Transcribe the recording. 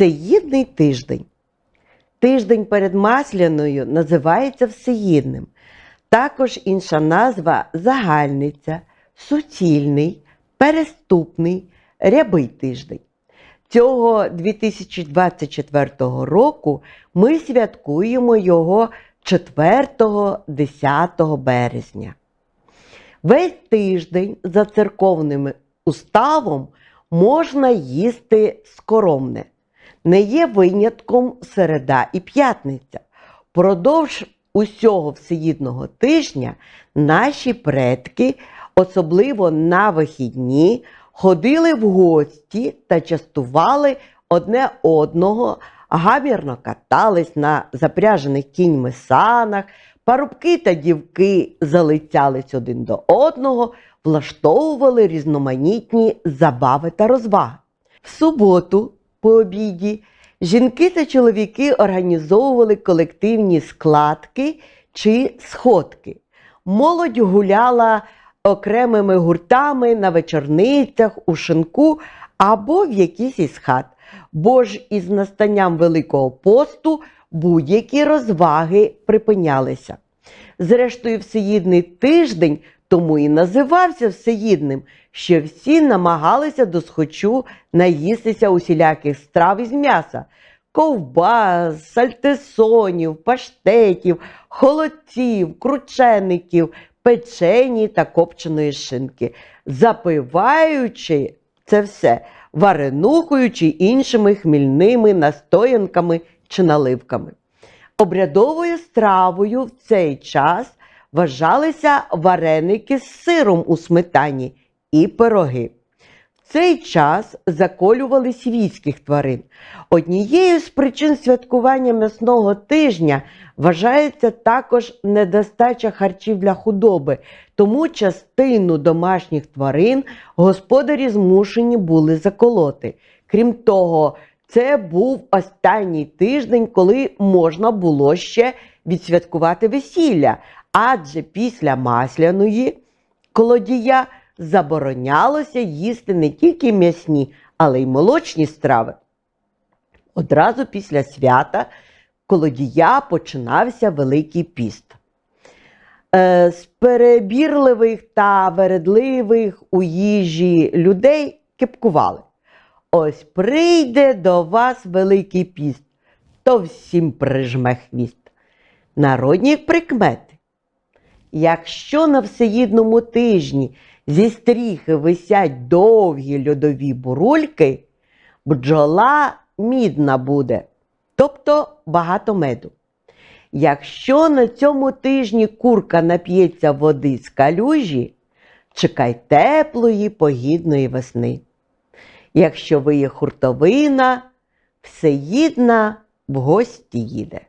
Всеїдний тиждень. Тиждень перед Масляною називається всеїдним. Також інша назва загальниця, суцільний, переступний, рябий тиждень. Цього 2024 року ми святкуємо його 4-10 березня. Весь тиждень за церковним уставом можна їсти скоромне. Не є винятком середа і п'ятниця. Продовж усього всеїдного тижня наші предки, особливо на вихідні, ходили в гості та частували одне одного, гамірно катались на запряжених кіньми санах, парубки та дівки залицялись один до одного, влаштовували різноманітні забави та розваги. В суботу по обіді жінки та чоловіки організовували колективні складки чи сходки. Молодь гуляла окремими гуртами на вечорницях, у шинку або в якійсь із хат. Бо ж із настанням Великого посту будь-які розваги припинялися. Зрештою, всеїдний тиждень тому і називався всеїдним, що всі намагалися досхочу наїстися усіляких страв із м'яса, ковбас, сальтисонів, паштетів, холодців, кручеників, печені та копченої шинки, запиваючи це все варенухою чи іншими хмільними настоянками чи наливками. Обрядовою стравою в цей час вважалися вареники з сиром у сметані і пироги. В цей час заколювали свійських тварин. Однією з причин святкування м'ясного тижня вважається також недостача харчів для худоби, тому частину домашніх тварин господарі змушені були заколоти. Крім того, це був останній тиждень, коли можна було ще відсвяткувати весілля, адже після масляної колодія заборонялося їсти не тільки м'ясні, але й молочні страви. Одразу після свята колодія починався Великий піст. Е, З перебірливих та вередливих у їжі людей кепкували. Ось прийде до вас Великий піст, то всім прижме хвіст. Народні прикмети. Якщо на всеїдному тижні зі стріхи висять довгі льодові бурульки, бджола мідна буде, тобто багато меду. Якщо на цьому тижні курка нап'ється води з калюжі, чекай теплої погідної весни. Якщо ви є хуртовина, всеїдна в гості їде.